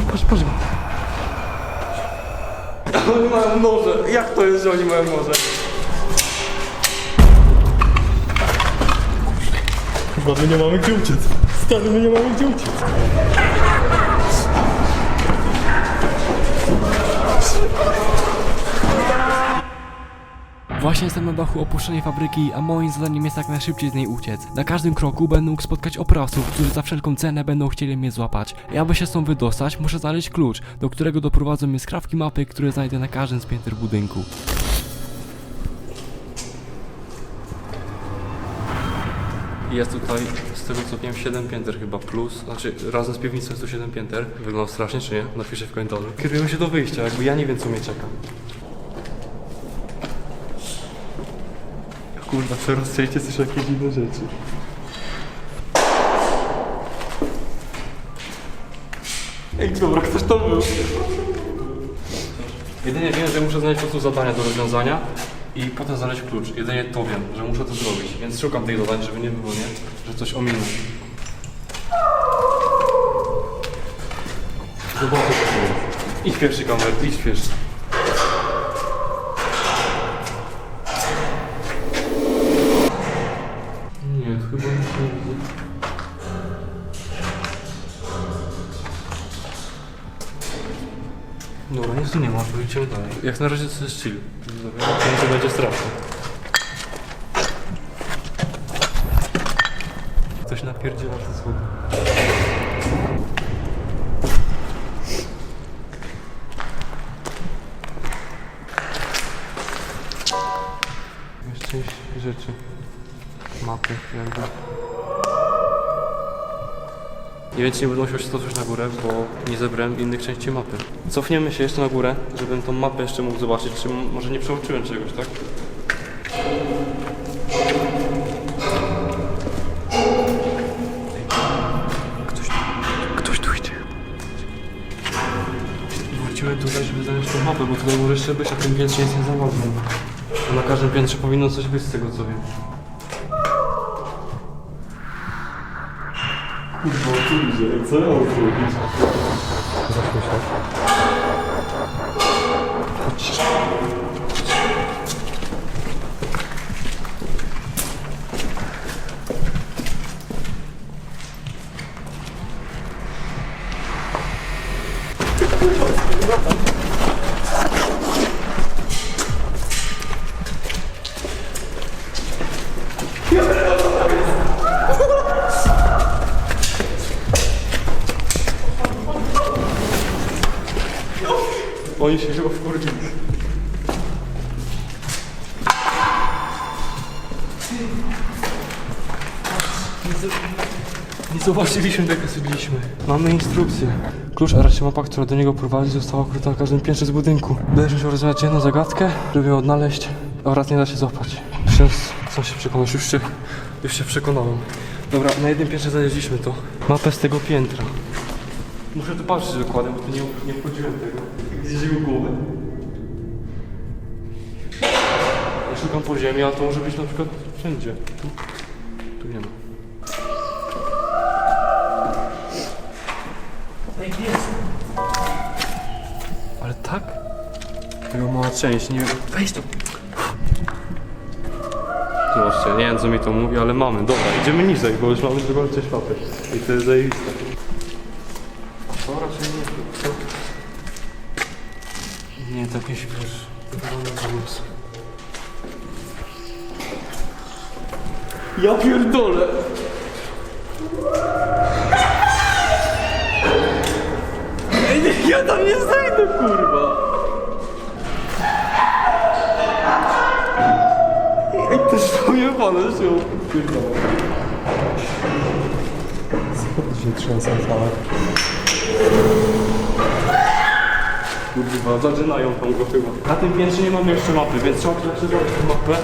patrz, patrz, patrz. Oni mają morze. Jak to jest, że oni mają morze? Chyba my nie mamy gdzie uciec. Stary, Właśnie jestem na dachu opuszczonej fabryki, a moim zadaniem jest jak najszybciej z niej uciec. Na każdym kroku będę mógł spotkać oprawców, którzy za wszelką cenę będą chcieli mnie złapać. I aby się stąd wydostać, muszę znaleźć klucz, do którego doprowadzą mnie skrawki mapy, które znajdę na każdym z pięter budynku. Jest tutaj, z tego co wiem, 7 pięter chyba plus, znaczy razem z piwnicą jest tu 7 pięter. Wygląda strasznie, czy nie? Napiszę w komentarzu. Kierujemy się do wyjścia, jakby ja nie wiem co mnie czeka. Kurwa, coraz częściej słyszę jakieś dziwne rzeczy. Ej, dobra, ktoś tam był. Jedynie wiem, że muszę znaleźć po prostu zadania do rozwiązania i potem znaleźć klucz. Jedynie to wiem, że muszę to zrobić, więc szukam tych zadań, żeby nie było, nie? Że coś ominę. Zobaczę, co to jest. Idź pierwszy kamer, idź pierwszy. Dobra, nic tu nie ma, idziemy dalej. Jak na razie to jest chill. Dobra, to będzie straszne. Ktoś napierdziela te schody. Nie wiem, czy nie będę musiał się cofać na górę, bo nie zebrałem innych części mapy. Cofniemy się jeszcze na górę, żebym tą mapę jeszcze mógł zobaczyć, czy może nie przeoczyłem czegoś, tak? Ktoś, ktoś tu idzie. Wróciłem tutaj, żeby znaleźć tą mapę, bo tutaj może jeszcze być, a tym piętrze nic nie znalazłem. A na każdym piętrze powinno coś być z tego, co wiem. Kurwa, tu idzie. Co ja mam zrobić? Oni się chyba wkurczyli. Nie zobaczyliśmy tego, co byliśmy. Mamy instrukcję. Klucz, a raczej mapa, która do niego prowadzi, została ukryta na każdym piętrze z budynku. Będziesz musiał rozwiązać jedną zagadkę, żeby ją odnaleźć oraz nie da się złapać. Przez co się przekonasz? Już się, już się przekonałem. Dobra, na jednym piętrze znaleźliśmy to. Mapę z tego piętra. Muszę tu patrzeć dokładnie, bo tu nie, nie wchodziłem tego. Jego głowę. Ja szukam po ziemi, a to może być na przykład wszędzie. Tu, tu nie ma. Ale tak? Tego mała część, nie wiem. Weź to. Zobaczcie, nie wiem co mi to mówi, ale mamy. Dobra, idziemy niżej, bo już mamy część mapy. I to jest zajebiste. Ja pierdolę! Ej, nie, ja tam nie zejdę, kurwa! Ej, to jest pojebane, że się pierdolę. Co się trzęsą całe? Kurwa, zaczynają tam go chyba. Na tym piętrze nie mamy jeszcze mapy, więc trzeba przeczytać tę mapę.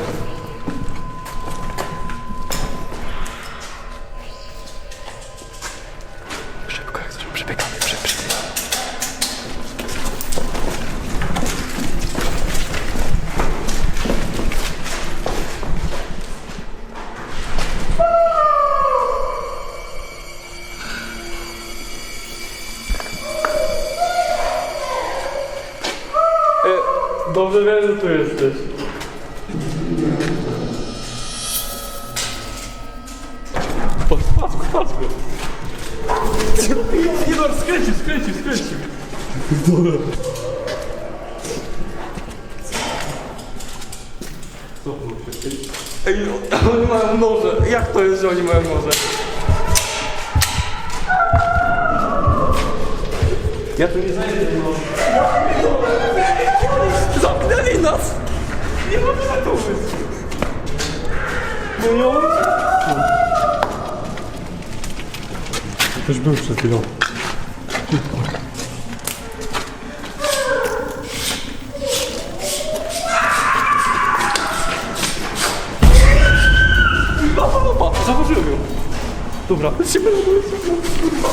Nie no, skręcił, skręcił, skręcił. Cofnął się. Ej, oni mają noże. Jak to jest, że oni mają noże? Ja tu nie zajdę no. Zamknęli nas! Nie możemy tu być. No nie możemy. Ktoś był przed chwilą. Papa, papa, zauważyłem ją. Dobra, na dół, kurwa.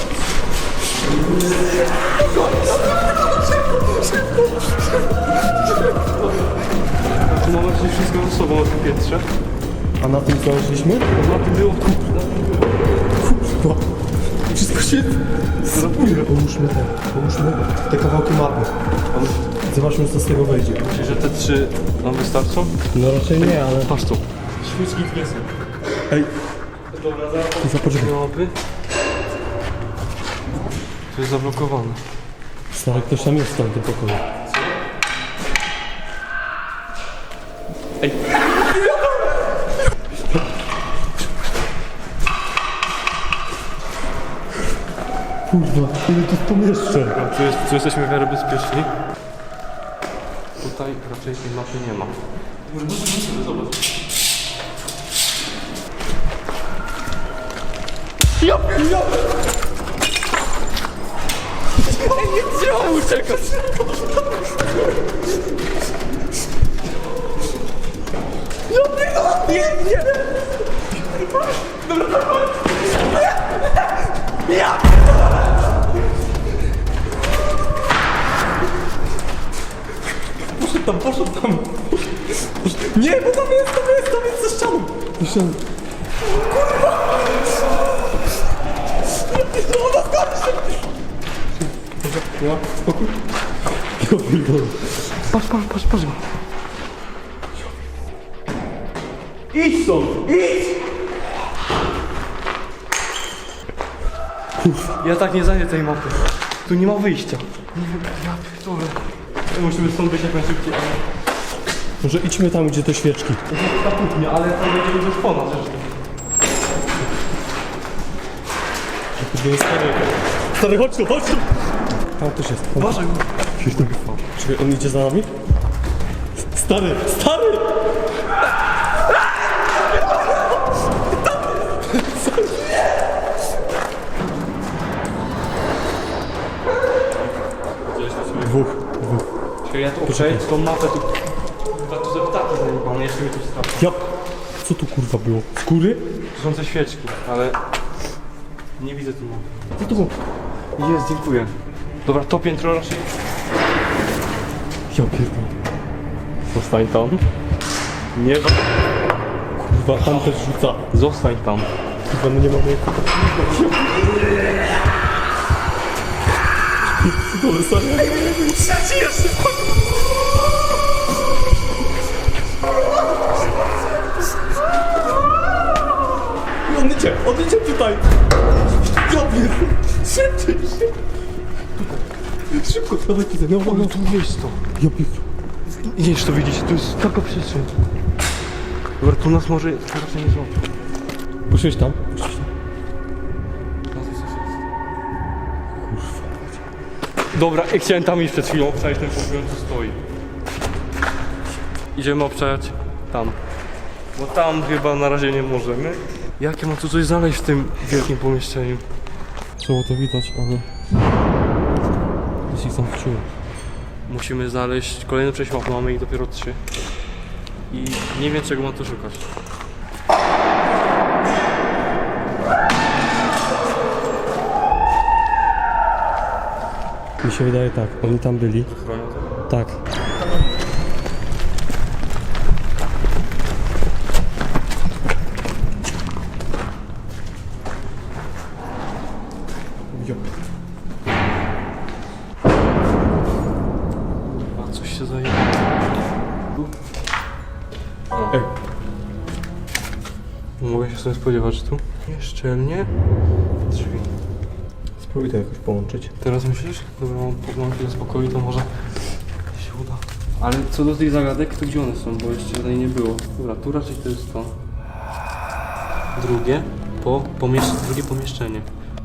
Tu mamy dzisiaj wszystko ze sobą na tym piętrze. A na tym co szliśmy? Na tym było Kurwa. Wszystko się... Spójrz, połóżmy te, połóżmy te kawałki mapy. Zobaczmy co z tego wejdzie. Myślisz, że te trzy nam wystarczą? No raczej nie, ale... Patrz tu. Świeczki są. Ej, Dobra, zaraz mapy. To jest zablokowane. stary, ktoś tam jest w tamtym pokoju. Kurwa, ile tu pomieszczeń? Tu, jest, tu jesteśmy w miarę bezpieczni. Tutaj raczej tej mapy nie ma. Ja ja. Nie trzeba uciekać! Ja nie, nie! Poszedł tam, poszedł tam. Nie, bo tam jest, tam jest, tam jest za ścianą. Ścianą. Kurwa! Ja, spokój. Ja pierdolę. Patrz, patrz, patrz, patrz. Idź stąd! Idź! Ja tak nie zajdę tej mapy. Tu nie ma wyjścia. Nie wiem, ja pierdolę. Musimy stąd być jak najszybciej, ale... Może idźmy tam, gdzie te świeczki. Kuchnię, ale to będzie już ponad rzeczy. Żeby stary, stary, chodź tu, chodź tu. Tam ktoś jest. Uważaj. Czekaj, on idzie za nami? Stary, stary! Dwóch, dwóch. Czekaj, ja tu obczaję tą mapę tu... Chyba tu ze ptaki zajebane, jeszcze mi coś straszy. Ja... Co tu kurwa było? Skóry? Tu są te świeczki, ale... Nie widzę tu mapy. Co to było? Jest, dziękuję. Dobra, to piętro raczej... Ja pierdolę. Zostań tam. Nie, Kurwa, tam też rzuca. zostań tam. Kurwa, no nie mamy... Dole, stary. On idzie, on idzie tutaj! Pierdolę! Szybciej, szybciej! Szybko, dawaj tutaj, no, no, tu jest to. Ja pierdolę. To widzicie, tu jest taka przestrzeń. Dobra, tu nas może raczej nie złapie. Poszłeś tam? Dobra, ja chciałem tam iść przed chwilą, obczaić ten pokój, tu stoi. Idziemy obczajać tam. Bo tam chyba na razie nie możemy. Jak ja mam tu coś znaleźć w tym wielkim pomieszczeniu? Trzeba to widać, ale... Jeśli są wczuły. Musimy znaleźć kolejny prześmap, mamy ich dopiero trzy. I nie wiem czego mam tu szukać. Mi się wydaje tak, oni tam byli. Tak. Coś się zajęło. Ej. Mogę się sobie spodziewać, tu nieszczelnie drzwi. Spróbuj to jakoś połączyć. Teraz myślisz? Dobra, mam podłączyć do spokoju, to może się uda. Ale co do tych zagadek, to gdzie one są? Bo jeszcze żadnej nie było. Dobra, tu raczej to jest to. Drugie, po, pomiesz drugie pomieszczenie.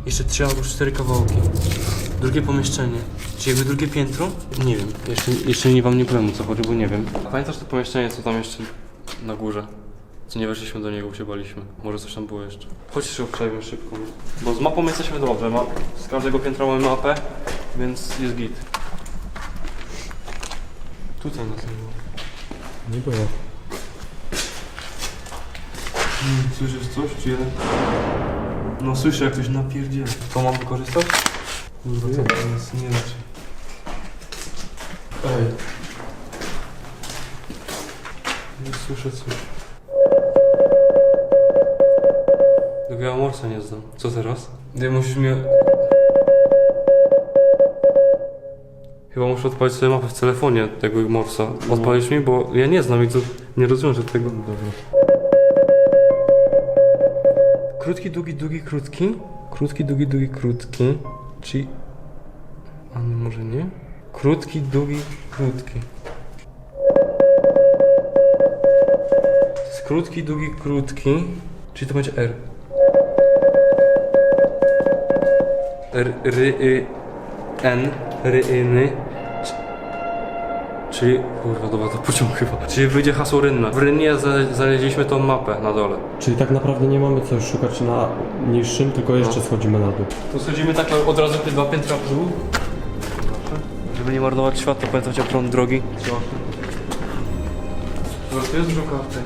Jeszcze trzy albo cztery kawałki. Drugie pomieszczenie. Czy jakby drugie piętro? Nie wiem. Jeszcze, jeszcze nie wam nie powiem o co chodzi, bo nie wiem. A pamiętasz to pomieszczenie, co tam jeszcze na górze? Co nie weszliśmy do niego, się baliśmy. Może coś tam było jeszcze. Chodź się obczajmy szybko. Bo z mapą jesteśmy dobrze. Ma, z każdego piętra mamy mapę, więc jest git. Tutaj nas nie było. Nie było. Hmm, słyszysz coś? Czy jeden? No słyszę jak ktoś napierdziela. To mam wykorzystać? Kurwa, co to jest? Nie raczej. Ej. Nie słyszę coś. Ja morsa nie znam. Co teraz? Ty musisz mnie... Chyba muszę odpalić sobie mapę w telefonie tego morsa. Odpalisz mi, bo ja nie znam i to nie rozwiążę tego. Dobra. Krótki, długi, długi, krótki. Krótki, długi, długi, krótki. Czyli... A no może nie? Krótki, długi, krótki. To jest krótki, długi, krótki. Czyli to będzie R. N, R, y, N. Czyli, kurwa, dobra, to pociąg chyba. Czyli wyjdzie hasło rynne. W rynnie znaleźliśmy tą mapę na dole. Czyli tak naprawdę nie mamy co szukać na niższym, tylko jeszcze schodzimy na dół. Tu schodzimy tak od razu te dwa piętra w dół. Żeby nie marnować światła, pamiętajcie o prąd drogi. Dobra, to jest dużo karty.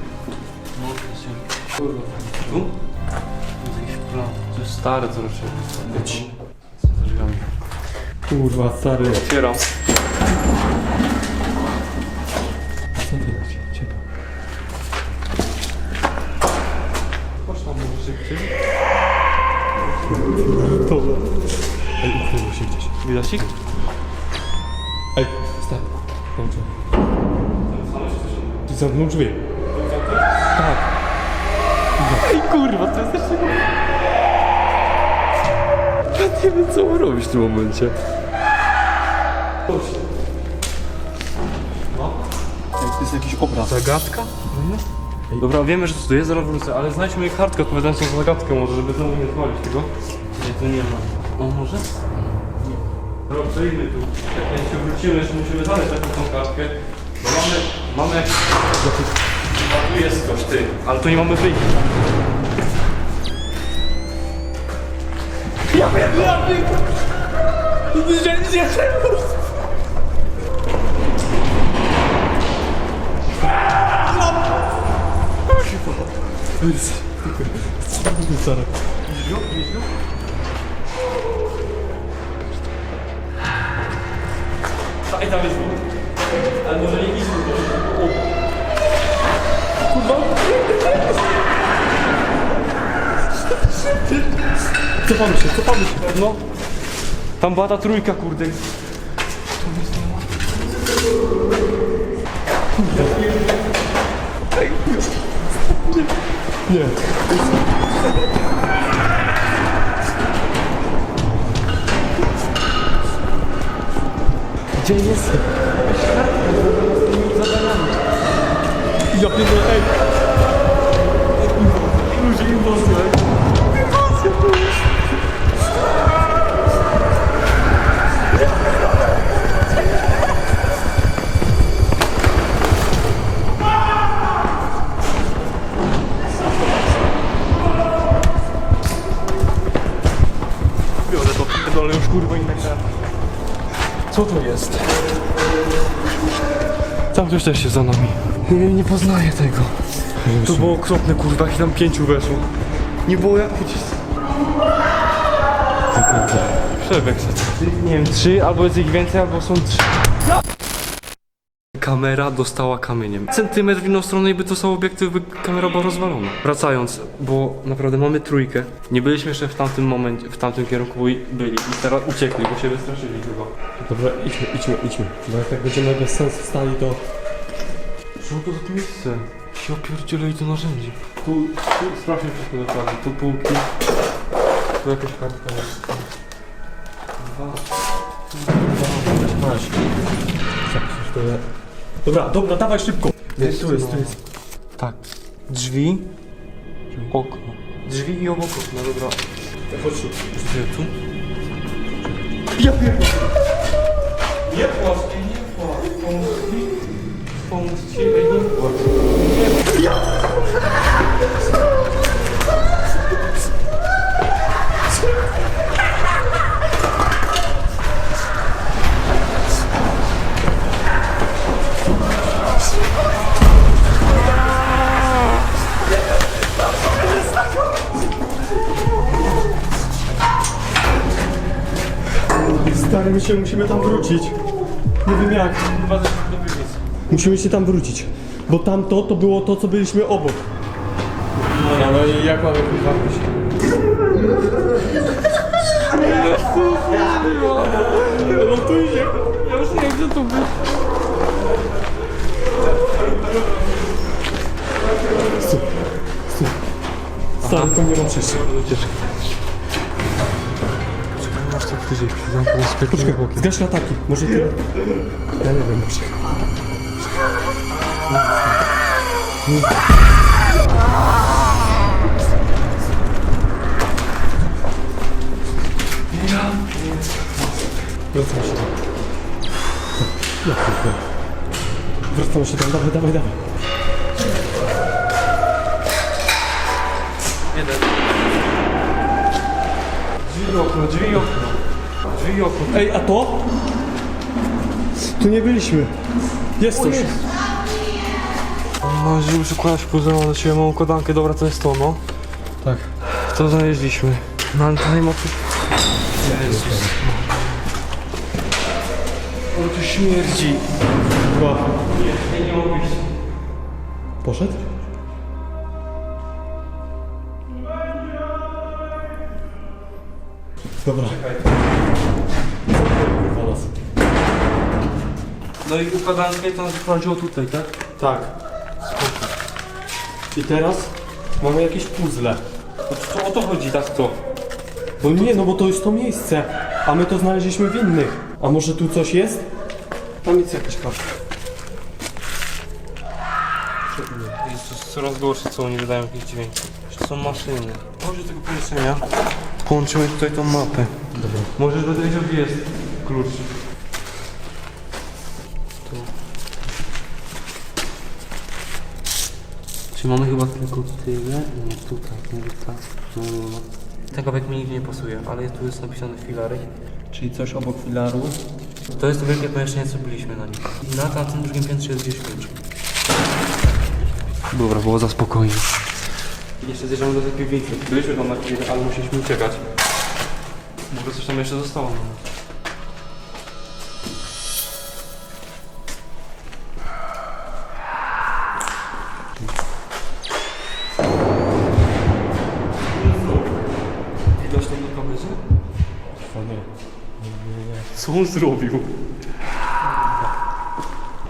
No, jest Kurwa. Tu? Jest jakiś plan. To jest stare to raczej. Kurwa, stary. Otwieram. Co widać? Ciepło. Chodź tam może szybciej. Dobra. Ej, ukryło się gdzieś. Widać ich? Ej, stary. Dobrze. Ty zamknął drzwi. Tak. Ej kurwa, to jest jeszcze... Nie wiem co mam robić w tym momencie. To jest jakiś obraz. Zagadka? Dobra, wiemy, że tu jest zaraz wrócę, ale znajdźmy jej kartkę odpowiadającą na zagadkę może, żeby znowu nie odwalić tego. Nie, tu nie ma. O, może? Nie. Dobra, przejdźmy tu. Jak się wrócimy, jeszcze musimy znaleźć taką tą kartkę. Bo mamy, mamy jakiś... A tu jest coś, ty. Ale tu nie mamy wyjścia. Stary. Ej, jest nie. Cofamy się, cofamy się. No. Tam była ta trójka, kurde. Nie. Gdzie jest? Ja pierdolę, ej. Ludzie inwazja. Inwazja Ktoś też jest za nami. Nie, nie poznaję tego. To było okropne kurwa, jak tam pięciu weszło. Nie było jak gdzieś... Przebieg. Nie wiem, trzy, albo jest ich więcej, albo są trzy. Kamera dostała kamieniem. Centymetr w inną stronę i by to samo obiektyw, by kamera była rozwalona. Wracając, bo naprawdę mamy trójkę. Nie byliśmy jeszcze w tamtym momencie, w tamtym kierunku, bo i byli. I teraz uciekli, bo się wystraszyli chyba. Dobra, idźmy, idźmy, idźmy. Bo jak tak będziemy bez sensu stali, to... Co to za miejsce? Ja pierdzielę i to narzędzi. Tu, tu sprawdźmy wszystko dokładnie. Tu półki. Tu jakaś kartka jest. Dwa. Masz. Zapisz to. Dobra, dobra, dawaj szybko. Jest, tu jest, no. tu jest. Tak. Drzwi. Okno. Drzwi i obok okna, dobra. Chodź szybko. Gdzie tu? Ja pierdolę. Nie płacz, nie płacz. Pomóż ci. Stary, my się musimy tam wrócić. Nie wiem jak. Chyba piwnicy. Musimy się tam wrócić. Bo tamto to było to, co byliśmy obok. No, no i jak mamy wyjść? Lątuj się. Ja już nie chcę tu być. Stary, to nie ma przejścia. Masz tak bliżej, zamknę sklepie Poczekaj, zgaś lataki. Może ty... Ja nie wiem, może... Wracamy się tam. Ja pierdolę. Wracamy się tam, dawaj, dawaj, dawaj. Jeden. Drzwi okno, drzwi okno. Drzwi okno. Ej, a to? Tu nie byliśmy. Jest coś. No, jeżeli przykładać puzzle do siebie małą kodankę, dobra, to jest to, no. Tak. To znaleźliśmy. No ale tutaj ma... Jezus. Ale tu śmierdzi. Chyba. Nie, nie mogę. Poszedł? Dobra. No i układankę to nas tutaj, tak? Tak. I teraz mamy jakieś puzzle. No to, o to chodzi, tak to. No nie, no bo to jest to miejsce, a my to znaleźliśmy w innych. A może tu coś jest? Tam jest jakaś karta. Jest coraz gorsze, co oni wydają jakieś dźwięki. To są maszyny. Do tego pomieszczenia. Połączymy tutaj tą mapę. Dobra. Będę wiedział, gdzie jest klucz. Tu. Czy mamy chyba tylko tyle? Nie, tutaj, nie tak. No, no, no. Ten kawałek mi nigdzie nie pasuje, ale jest, tu jest napisane filary. Czyli coś obok filaru. To jest to wielkie pomieszczenie, co byliśmy na nim. I na tamtym drugim piętrze jest gdzieś klucz. Dobra, było za spokojnie. Jeszcze zjeżdżamy do tej piwnicy. Byliśmy tam na chwilę, ale musieliśmy uciekać. Może coś tam jeszcze zostało na na kamerze? Co on zrobił?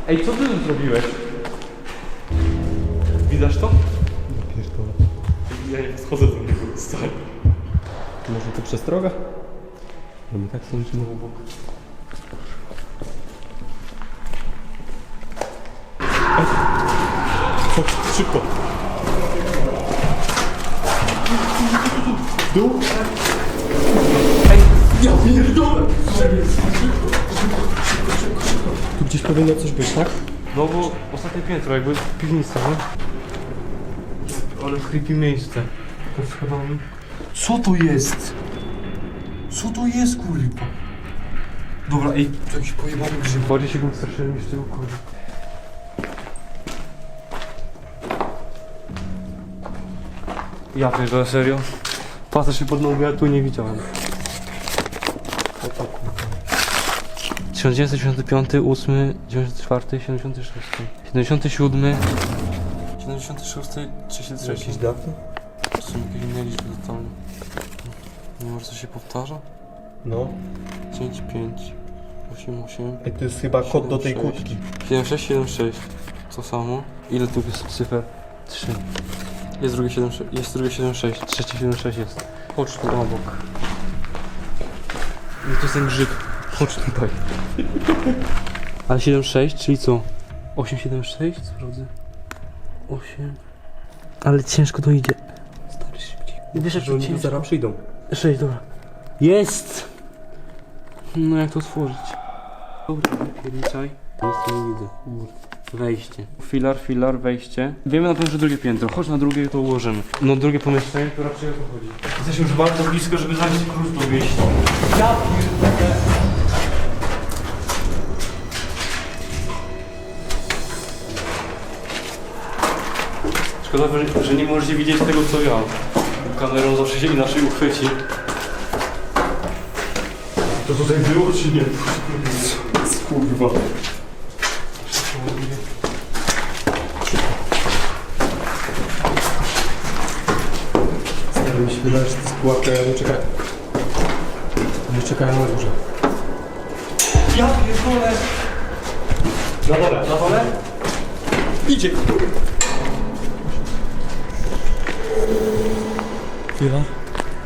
Ej, co ty tu zrobiłeś? Widać to? Pierdolę. Ja nie schodzę do niego, stary. Może to przestroga? No my tak sądzimy obok. Chodź, szybko. Dół? Ej, ja pierdolę! Tu gdzieś powinno coś być, tak? No bo ostatnie piętro, jakby piwnica, no. Ale creepy miejsce. To schodami. Co to jest? Co to jest, kurwa? Dobra, ej, To jakiś pojebany grzyb. bardziej się go straszyłem niż tego kurwa. Ja pierdolę, serio? Patrzę się pod nogi, ja tu nie widziałem. 1995, 8, 94, 76, 77, 76, 33. daty? To są jakieś inne liczby totalnie. Nie może co się powtarza? No. 5, 5, 8, 8, Ej, to jest chyba kod do tej 76. kłódki. 7, 6, 7, 6. To samo. Ile tu jest cyfer? 3. Jest drugie 7, jest drugie 7, 6. Trzecie 7, 6 jest. Chodź tu obok. No to jest ten grzyb. Chodź tutaj. Ale 7, 6, czyli co? 8, 7, 6? Sprawdzę. 8. Ale ciężko to idzie. Stary szybciej. Wiesz jak oni tu zaraz przyjdą. 6, dobra. Jest! No jak to otworzyć? Dobra, pierniczaj. Nic tu nie widzę. Wejście. Filar, filar, wejście. Wiemy na pewno, że drugie piętro. Chodź na drugie to ułożymy. No drugie pomieszczenie, to raczej o to chodzi. Jesteśmy już bardzo blisko, żeby znaleźć klucz do wyjścia. Ja pierdolę. Szkoda, że, że nie możecie widzieć tego co ja. Kamerą zawsze się inaczej uchwyci. To tutaj było czy nie? Kurwa. Stary, mi się wydaje, że to jest pułapka, ja nie czekaj. Nie czekają na górze. Ja pierdolę! Na dole. Na dole? Idzie! Chwila.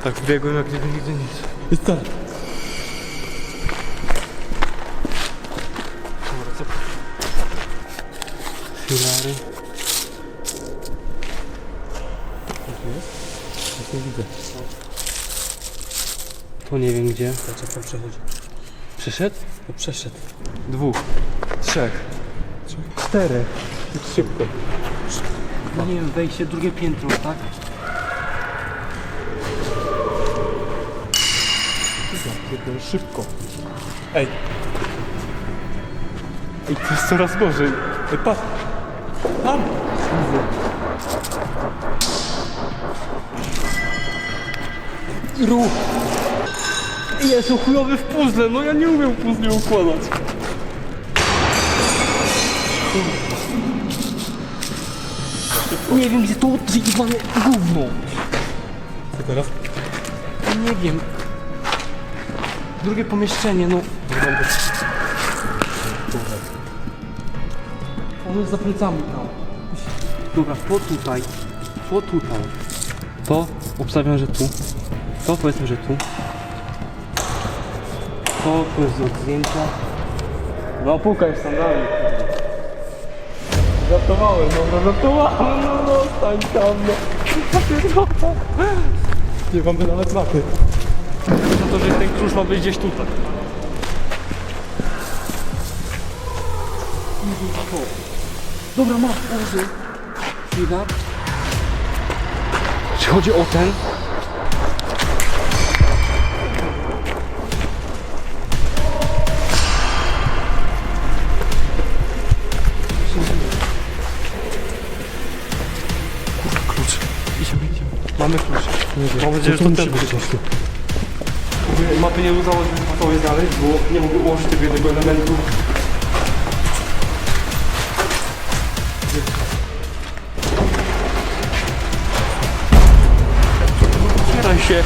Tak wbiegłem jak nigdy, nigdy nic. Jest tam. Dobra, co? Filary. Nic nie widzę. Tu nie wiem gdzie. Patrz jak tam przechodzi. Przyszedł? No przeszedł. Dwóch. Trzech. Czterech. Szybko. No nie wiem, wejście, drugie piętro, tak? Szybko. Ej. I to jest coraz gorzej. Ej, patrz. Tam. Ruch! Jestem chujowy w puzzle, no ja nie umiem puzzle układać. Nie wiem gdzie to odjebane gówno. Co teraz? Nie wiem. Drugie pomieszczenie, no. On jest za plecami tam. Dobra, to tutaj. To tutaj. To obstawiam, że tu. To powiedzmy, że tu. To tu jest do zdjęcia. No tam dalej. Żartowałem, no, żartowałem, no, no, stań tam, no. Nie mamy nawet mapy. Na to, że ten klucz ma być gdzieś tutaj. Dobra, masz, położy. Chwila. Czy chodzi o ten? Mamy klucz. Mam nadzieję, że to ten klucz. Mówię, Mapy nie udało się gotowej znaleźć, bo nie mogę ułożyć tego jednego elementu. Otwieraj się.